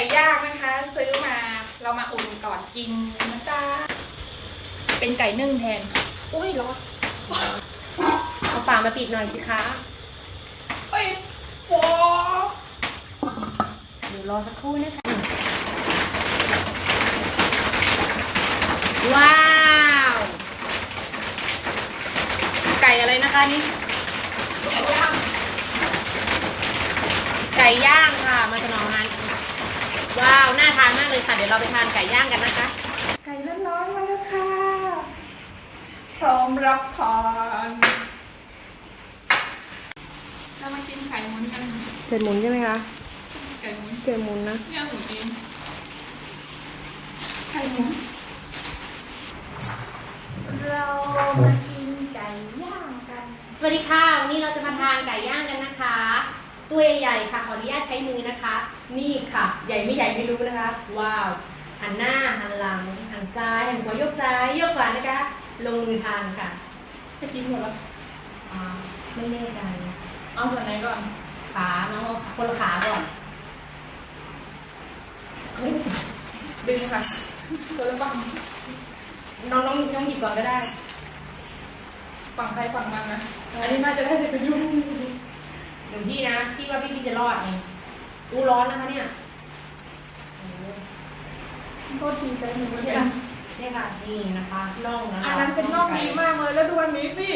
ก่ย่างนะคะ ซื้อมาเรามาอุ่นก่อนกินนะจ๊ะเป็นไก่นึ่งแทนอุ้ยร้อนเอาฝามาปิดหน่อยสิคะเอ้ยฟอเดี๋ยวรอสักครู่นะคะว้าว ไก่อะไรนะคะนี่ไก่ย่างไก่ย่างค่ะมาถนอมมัน ว้าว น่าทานมากเลยค่ะ เดี๋ยวเราไปทานไก่ย่างกันนะคะ ไก่ร้อนๆมาแล้วค่ะ พร้อมรับทานเรามากินไข่หมุนกัน เกิดหมุนใช่ไหมคะไก่หมุนเกิดหมุนนะเนี่ยหมูจีนไข่หมุน เรามากินไก่ย่างกัน สวัสดีค่ะ วันนี้เราจะมาทานไก่ย่างกันนะคะ ตัวใหญ่ๆค่ะ ขออนุญาตใช้มือนะคะ นี่ค่ะ ใหญ่ไม่ใหญ่ไม่รู้นะคะ ว้าว หันหน้า หันหลัง หันซ้าย หันขวา ยกซ้าย ยกขวานะคะ ลงมือทานค่ะ จะกินหมดแล้วอ่าไม่แน่ใจเอาส่วนไหนก่อน ขา น้องเอาคนละขาก่อน ดึงค่ะคนละฝั่งน้องน้องน้องหยิบก่อนก็ได้ ฝั่งใครฝั่งมันนะ อันนี้น่าจะได้แต่ประยุกต์เดี๋ยวพี่นะ พี่ว่าพี่พี่จะรอดไง อู้ร้อนนะคะเนี่ยโอ้โหโทษทีใจหนูเหมือนเนี่ยกันเนี่ยค่ะ นี่นะคะน่องนะคะอันนั้นเป็นน่องดีมากเลยแล้วดูอันนี้สิ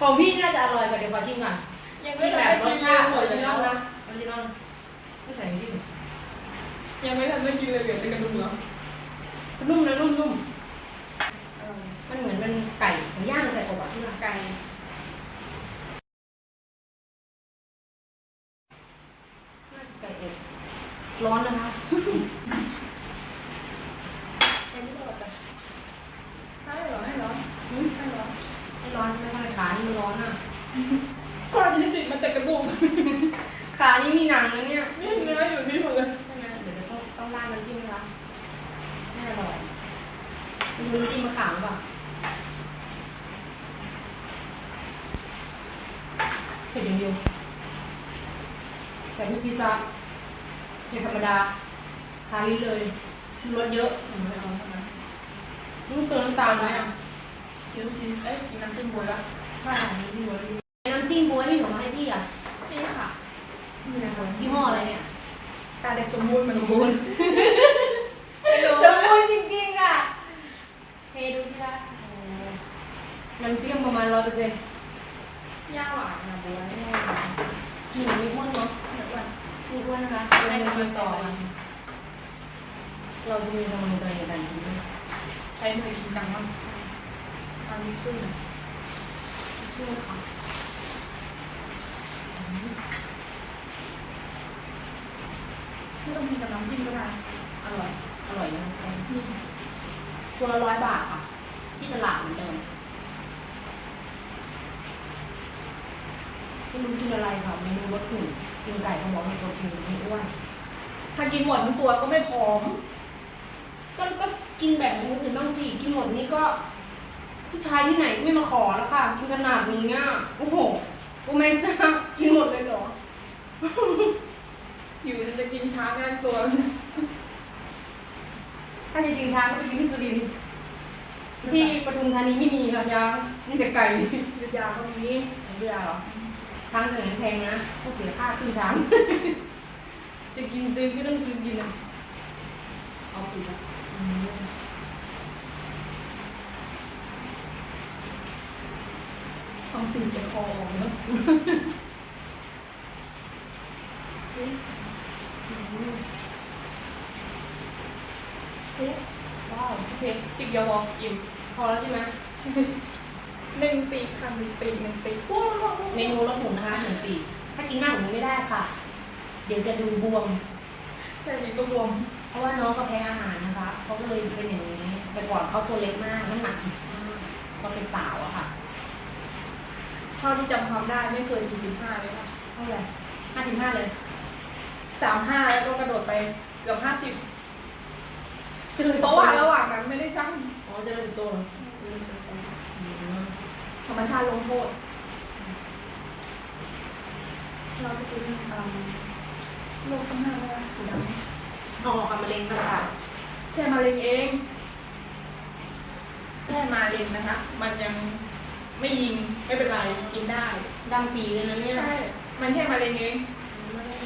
ของพี่น่าจะอร่อยกว่าเดี๋ยวขอชิมก่อนยังชิไม่มทัแบนบได้รกิสนชาติ เล อย อริจินอล หมด นะออริจินอลไม่ใส่น้ำจิ้ม ยังไม่ทันได้กินเลยเหลือแต่กระดูกเหรอ นุ่มนะนุ่มนุ่ม เออ มันเหมือนเป็นไก่ย่างไก่อบอะที่เรา ไก่ น่าจะไก่อบ ร้อนนะคะไก่ไม่ตลอดจ้ะให้เหรอให้เหรอหืมให้เหรอไม่ร้อนไม่ทำไมขานี่มันร้อนอะก่อนที่จะติดมันแต่กระดูกขานี่มีหนังนะเนี่ยนี่เนื้ออยู่นี่หมดเลยใช่ไหมเดี๋ยวจะต้องต้องราดน้ำจิ้มนะคะไม่อร่อยมันมีน้ำจิ้มมะขามป่ะเผ็ดอย่างเดียวแต่ไม่ซีซ่า เผ็ดธรรมดาคาลิ้นเลยชูรสเยอะไม่เอาเท่านั้นนี่เติมน้ำตาลไหมอะเดี๋ยวชิมเอ้ยกินน้ำจิ้มบัวแล้วใช่ค่ะน้ำจิ้มบัวน้ำจิ้มบัวที่หนูมาให้พี่อะนี่ค่ะนี่นะคะยี่ห้ออะไรเนี่ยตาเด็กสมบูรณ์เหมือนสมบูรณ์สมบูรณ์จริงๆอะเทดูสิคะโอ้น้ำจิ้มประมาณร้อยเปอร์เซ็นต์ย่าหวานนะบัวนี่กลิ่นมีอ้วนเนาะ เดี๋ยวก่อนมีอ้วนนะคะให้กำลังใจต่อกันเราจะมีกำลังใจในการกินใช้มือกินดังมากอันนี้ซึ่งเชื่อค่ะไม่ต้องกินกับน้ำจิ้มก็ได้อร่อย อร่อยนะนี่ตัวละร้อยบาทค่ะ ที่ตลาดเหมือนเดิมไม่รู้กินอะไรค่ะเมนูลดหุ่น กินไก่เขาบอกให้ลดหุ่นไม่อ้วนถ้ากินหมดทั้งตัวก็ไม่ผอมก็ก็กินแบบอย่างอื่นบ้างสิกินหมดนี่ก็ ผู้ชายที่ไหนก็ไม่มาขอแล้วค่ะ กินขนาดนี้อะโอ้โหโอ้แม่จ้ากินหมดเลยเหรอ อยู่จะจะกินช้างกันตัว ถ้าจะกินช้างก็ไปกินที่สุรินทร์ที่ปทุมธานีไม่มีค่ะช้างมีแต่ไก่ยุดยาก็มีไม่เวลาหรอ ช้างถึงแพงนะต้องเสียค่าขึ้นช้งจะกินซื้อก็ต้องซื้อกินอะเอาปีละอืมเอาปีจะคอออกเนอะว้าวโอเคจิบเดียวพออิ่มพอแล้วใช่ไหม หนึ่งปีค่ะหนึ่งปีหนึ่งปีว้าวเมนูลดหุ่นนะคะหนึ่งปี ถ้ากินมากกว่านี้ไม่ได้ค่ะ เดี๋ยวจะดูบวมแค่นี้ก็บวมเพราะว่าน้องเขาแพ้อาหารนะคะเขาก็เลยเป็นอย่างนี้ แต่ก่อนเขาตัวเล็กมาก น้ำหนักสี่สิบห้าตอนเป็นสาวอะค่ะ เท่าที่จำความได้ไม่เกินสี่สิบห้าเลยค่ะเท่าไหร่ห้าสิบห้าเลยสามห้าแล้วก็กระโดดไปเกือบห้าสิบจะเลยเพราะว่าระหว่างนั้นไม่ได้ชั่งอ๋อเจะเลยโตเหรออืม ธรรมชาติลงโทษ เราจะกินเอิ่มโรคข้างหน้าไม่ได้สีดเอาออกกับมะเร็งต่างำแค่มาเร็งเองแค่มาเร็งนะคะ มันยังไม่ยิงไม่เป็นไรกินได้ๆดำปีเลยนะเนี่ย ใช่ มันแค่มาเร็งเอง ไม่ได้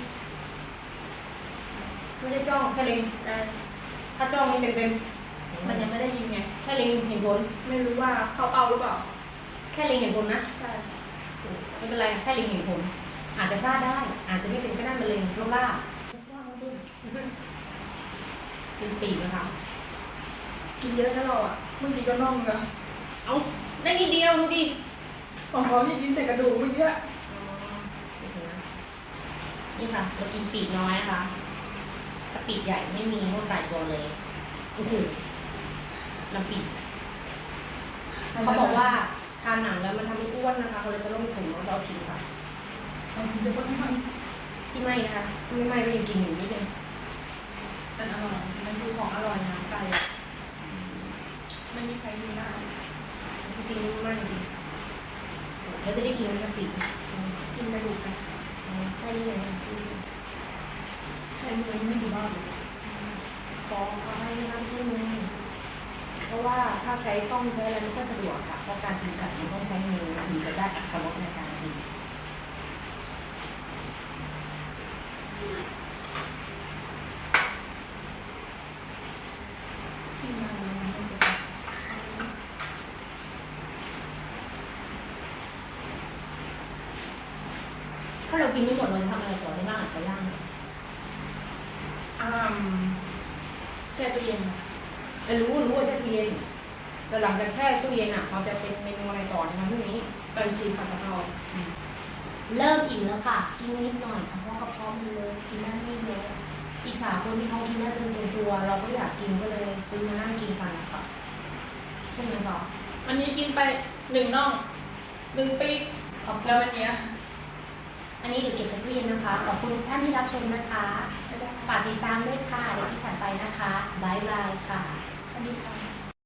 ไม่ได้จ้องแค่เล็งแต่ถ้าจ้องนี่เต็มๆ มันยังไม่ได้ยิงไง แค่เล็งเห็นผลไม่รู้ว่าเข้าเป้าหรือเปล่า แค่เล็งเห็นผลนะใช่ไม่เป็นไรแค่เล็งเห็นผลอาจจะพลาดได้ อาจจะไม่เป็นก็ได้มะเร็งโรคล่าเป็นปีกนะคะกินเยอะนะเราอะเมื่อกี้ก็น่องนะเอาได้นิดเดียวดูดิของเขาที่กินแต่กระดูกเมื่อกี้อะนี่ค่ะเรากินปีกน้อยนะคะถ้าปีกใหญ่ไม่มีพวกไก่ตัวเลยโอ้โหน้ำปีกเขาบอกว่า ทานหนังแล้วมันทำให้อ้วนนะคะเขาเลยจะลงสูงแล้วเราทิ้งค่ะมันจะเป็นมันที่ไม่นะคะที่ไม่ไหม่ก็ยังกินอยู่นิดนึงมันอร่อยมันคือของอร่อยนะไก่อะไม่มีใครกินได้จริงๆไม่ดีแล้วจะได้กินน้ำปีกกินกระดูกไปให้นี่เลยนะใครมือไม่สิบาทเลยขอเขาให้น้ำช่วยมือ เพราะว่าถ้าใช้ซ่อมใช้อะไรไม่ค่อยสะดวกค่ะ เพราะการกินไก่มันต้องใช้มือถึงจะได้อัตรสในการกินที่มามันไม่จะถ้าเรากินไม่หมดเราจะทำอะไรต่อได้บ้างอาจจะย่างอ้ามแช่ตู้เย็นอะแต่ รู้รู้ว่าแช่ตู้เย็นแต่หลังจากแช่ตู้เย็นอะเราจะเป็นเมนูอะไรต่อนะคะพรุ่งนี้ไก่ฉีกผัดกะเพราเริ่มอิ่มแล้วค่ะ กินนิดหน่อยค่ะเพราะกระเพาะมันเลยกินได้ไม่เยอะอิจฉาคนที่เขากินได้เป็นตัวตัวๆเราก็อยากกินก็เลยซื้อมานั่งกินกันนะคะใช่ไหมคะอันนี้กินไปหนึ่งน่องหนึ่งปีกขอบคุแล้วณอันเนี้ยอันนี้เดี๋ยวเก็บใส่ตู้เย็นนะคะ ขอบคุณทุกท่านที่รับชมนะคะ ฝากติดตามด้วยค่ะเดี๋ยวที่ผ่านไปนะคะบายบายค่ะ อันนี้ค่ะ